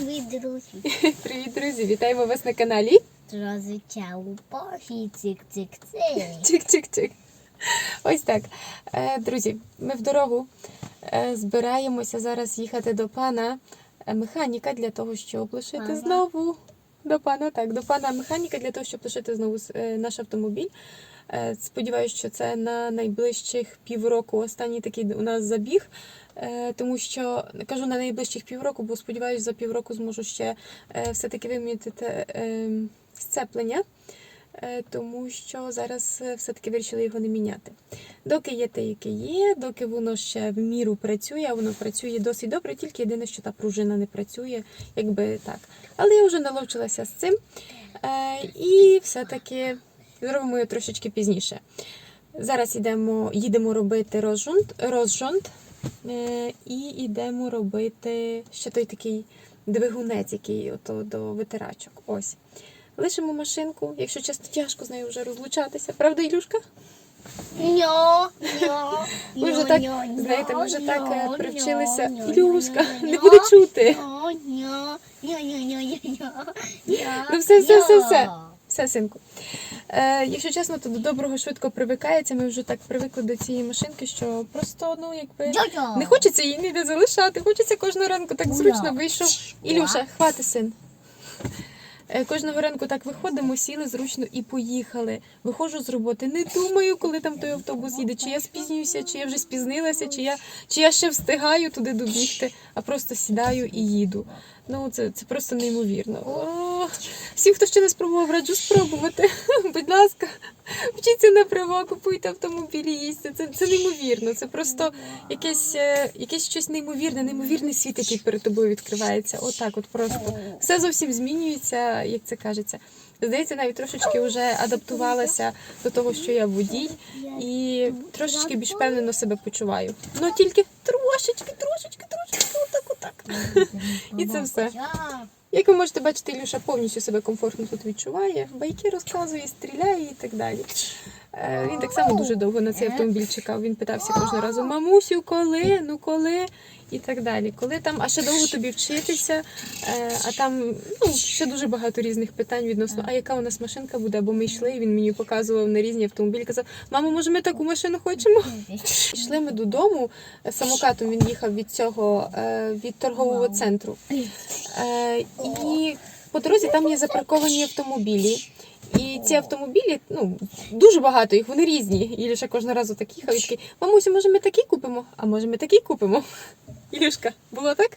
Привіт, друзі. Привіт, друзі! Вітаємо вас на каналі. Зразу чау, пахі, цик-цик-цик. Чик-чик-чик. Ось так. Е, Друзі, ми в дорогу е, збираємося зараз їхати до пана е, механіка для того, щоб лишити знову. До пана, так, до пана механіка для того, щоб лишити знову е, наш автомобіль. Сподіваюся, Сподіваюсь, що це на найближчих півроку останній такий у нас забіг. Е, Тому що кажу на найближчих півроку, бо сподіваюся, за півроку зможу ще е, все-таки вимітити е, сцеплення. Е, Тому що зараз е, все-таки вирішили його не міняти. Доки є те, яке є, доки воно ще в міру працює, а воно працює досить добре, тільки єдине, що та пружина не працює, якби так. Але я вже наловчилася з цим. Е, І все-таки зробимо його трошечки пізніше. Зараз йдемо, їдемо робити розжунт, розжонт е, і йдемо робити ще той такий двигунець, який ото до витирачок. Ось. Лишимо машинку, якщо чесно, тяжко з нею вже розлучатися. Правда, Ілюшка? Ньо, ньо, Ми вже так знаєте, ми вже так е, привчилися. Ілюшка, не буде чути. Ну все, все, все, все. Все, синку. Е, Якщо чесно, то до доброго швидко привикається. Ми вже так привикли до цієї машинки, що просто ну якби не хочеться її ніде залишати. Хочеться кожного ранку так зручно вийшов. Ілюша, хвати син. Е, Кожного ранку так виходимо, сіли зручно і поїхали. Виходжу з роботи. Не думаю, коли там той автобус їде, чи я спізнююся, чи я вже спізнилася, чи я, чи я ще встигаю туди добігти, а просто сідаю і їду. Ну, це, це просто неймовірно. Всім, хто ще не спробував, раджу спробувати. Будь ласка, вчіться на права, купуйте автомобілі, їздьте. Це, це неймовірно. Це просто якесь, е, якесь щось неймовірне, неймовірний світ, який перед тобою відкривається. Отак, от просто все зовсім змінюється, як це кажеться. Здається, навіть трошечки вже адаптувалася до того, що я водій, і трошечки більш впевнено себе почуваю. Ну тільки трошечки, трошечки, трошечки, отак, отак. І це все. Як ви можете бачити, Ілюша повністю себе комфортно тут відчуває, байки розказує, стріляє і так далі. Е, Він так само дуже довго на цей автомобіль чекав. Він питався кожного разу: мамусю, коли? Ну коли? І так далі. Коли там, а ще довго тобі вчитися, е, а там ну, ще дуже багато різних питань відносно, а яка у нас машинка буде? Бо ми йшли, і він мені показував на різні автомобілі. Казав, мамо, може, ми таку машину хочемо? Йшли ми додому. е, Самокатом він їхав від цього від торгового центру. І по дорозі там є запарковані автомобілі. І ці автомобілі, ну дуже багато їх, вони різні. Ілюша кожного разу так їхав і такий, мамусю, може ми такий купимо? А може ми такий купимо? Ілюшка, було так?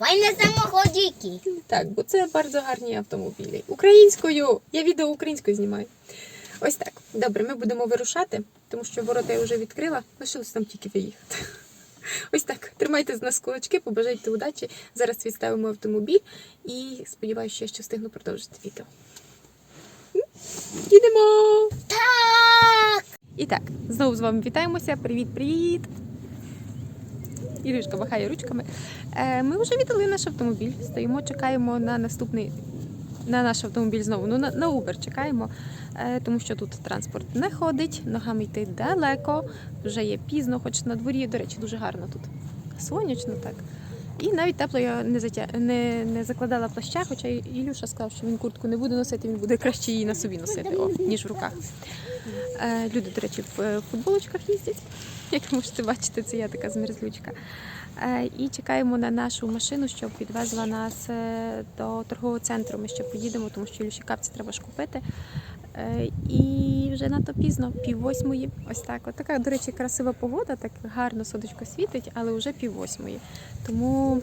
Bardzo samochodziki. Так, бо це дуже гарні автомобілі. Українською. Я відео українською знімаю. Ось так. Добре, ми будемо вирушати, тому що ворота я вже відкрила, лишилось нам тільки виїхати. Ось так. Тримайте з нас кулачки, побажайте удачі. Зараз відставимо автомобіль і сподіваюся, що я ще встигну продовжити відео. Їдемо! Tak! І так, знову з вами вітаємося. Привіт-привіт! Іришка махає ручками. Е, ми вже віддали наш автомобіль. Стоїмо, чекаємо на наступний. На наш автомобіль знову, ну на, на Uber чекаємо, е, тому що тут транспорт не ходить, ногами йти далеко, вже є пізно, хоч на дворі, до речі, дуже гарно тут. Сонячно так. І навіть тепло я не, затя... не, не закладала плаща, хоча Ілюша сказав, що він куртку не буде носити, він буде краще її на собі носити, о, ніж в руках. Е, Люди, до речі, в е, футболочках їздять. Як можете бачити, це я така змерзлючка. Е, І чекаємо на нашу машину, щоб відвезла нас е, до торгового центру. Ми ще поїдемо, тому що Ілюші капці треба ж купити. Е, І вже надто пізно, пів восьмої. Ось так. От така, до речі, красива погода, так гарно сонечко світить, але вже пів восьмої. Тому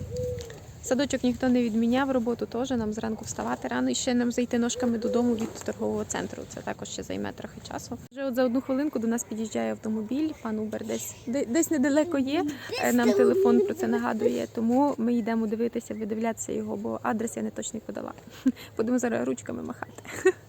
Садочок ніхто не відміняв, роботу теж нам зранку вставати рано і ще нам зайти ножками додому від торгового центру. Це також ще займе трохи часу. Вже от за одну хвилинку до нас під'їжджає автомобіль. Пан Убер десь де- десь недалеко є. Е, Нам телефон про це нагадує. Тому ми йдемо дивитися, видивлятися його, бо адрес я не точний подала. Будемо зараз ручками махати.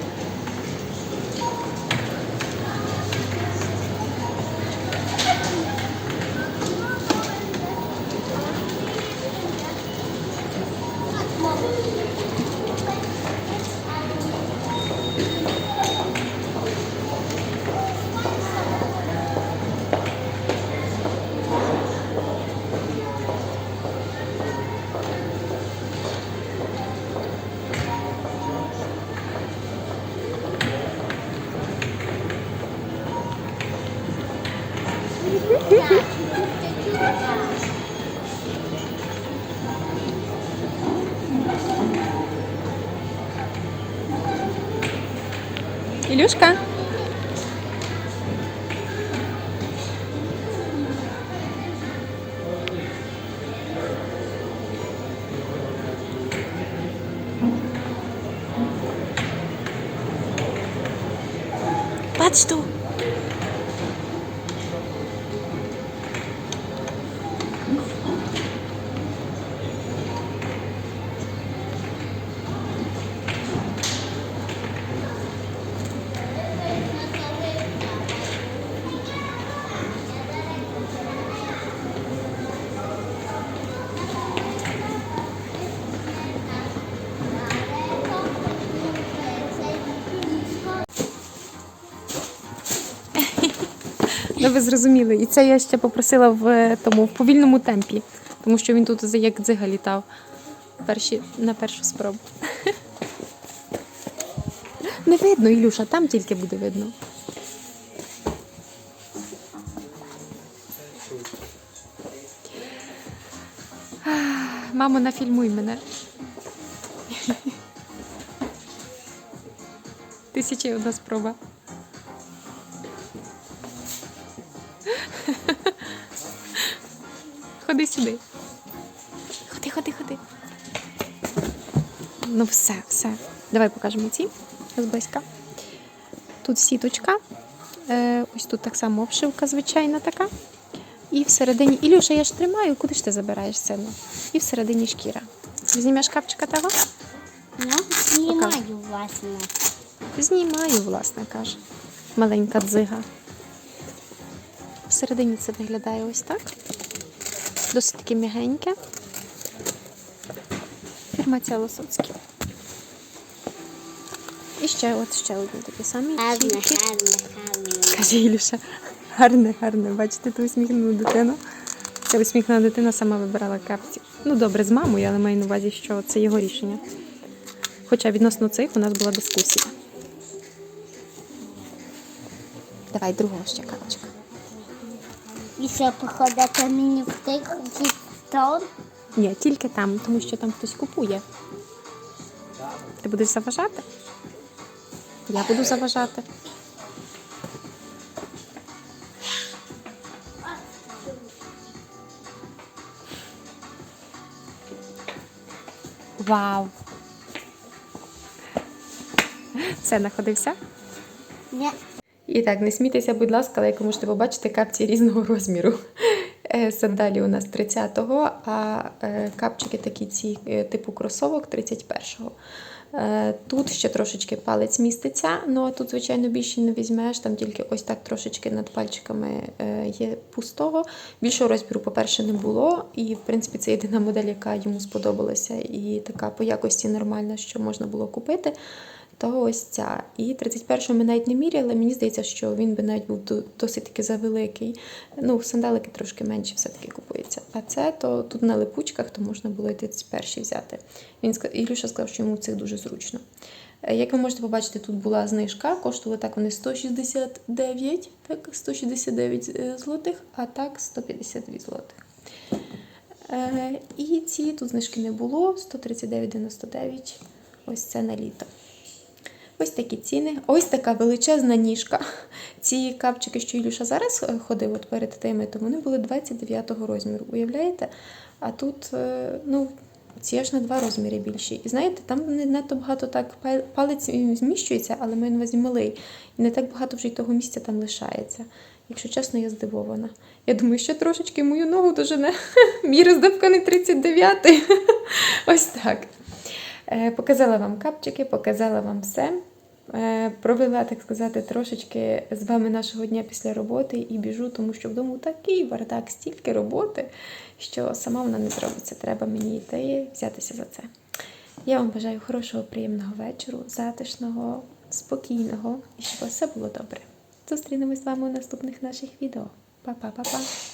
Ілюшка. Patrz tu. Ну, ви зрозуміли. І це я ще попросила в тому в повільному темпі, тому що він тут як дзига літав перші, на першу спробу. Не видно, Ілюша, там тільки буде видно. Мамо, нафільмуй мене. Тисяча одна спроба. Сюди. Ходи, ходи, ходи. Ну, все, все. Давай покажемо ці зблизька. Тут сіточка. Е, ось тут так само обшивка звичайна така. І всередині. Ілюша, я ж тримаю, куди ж ти забираєш сину? І всередині шкіра. Знімеш капчика того? Я знімаю власне. Знімаю, власне каже. Маленька дзига. Всередині це виглядає ось так. Досить таки м'ягеньке. Фірмація Лосоцький. І ще от ще одні такі самі. Гарне, гарне, гарне. Каже Ілюша. Гарне, гарне. Бачите ту усміхнену дитину. Ця усміхнена дитина сама вибирала капці. Ну, добре, з мамою, але маю на увазі, що це його рішення. Хоча відносно цих у нас була дискусія. Давай другого ще капчика. І ще походити мені в тих тон. Ні, тільки там, тому що там хтось купує. Ти будеш заважати? Я буду заважати. Вау! Все, знаходився? Ні. І так, не смійтеся, будь ласка, але як ви можете побачити, капці різного розміру. Е, Сандалі у нас 30-го, а е, капчики такі ці е, типу кросовок 31-го. Е, Тут ще трошечки палець міститься, ну а тут, звичайно, більше не візьмеш, там тільки ось так трошечки над пальчиками є пустого. Більшого розміру, по-перше, не було. І, в принципі, це єдина модель, яка йому сподобалася, і така по якості нормальна, що можна було купити то ця. І 31-го ми навіть не міряли, мені здається, що він би навіть був досить таки завеликий. Ну, сандалики трошки менші все-таки купуються. А це то тут на липучках, то можна було й 31 взяти. Він Ілюша сказав, що йому цих дуже зручно. Е, Як ви можете побачити, тут була знижка, коштували так вони 169, так, 169 е, злотих, а так 152 злотих. Е, І ці тут знижки не було, 139,99. Ось це на літо. Ось такі ціни. Ось така величезна ніжка. Ці капчики, що Ілюша зараз е, ходив от перед тими, то вони були 29-го розміру. Уявляєте? А тут, е, ну, ці аж на два розміри більші. І знаєте, там не надто багато так палець зміщується, але маю на увазі малий. І не так багато вже й того місця там лишається. Якщо чесно, я здивована. Я думаю, що трошечки мою ногу дожене. Мій роздавканий 39-й. Ось так. Е, Показала вам капчики, показала вам все. Е, Провела, так сказати, трошечки з вами нашого дня після роботи і біжу, тому що вдома такий бардак, стільки роботи, що сама вона не зробиться. Треба мені йти взятися за це. Я вам бажаю хорошого, приємного вечору, затишного, спокійного і щоб все було добре. Зустрінемось з вами у наступних наших відео. Па-па-па-па!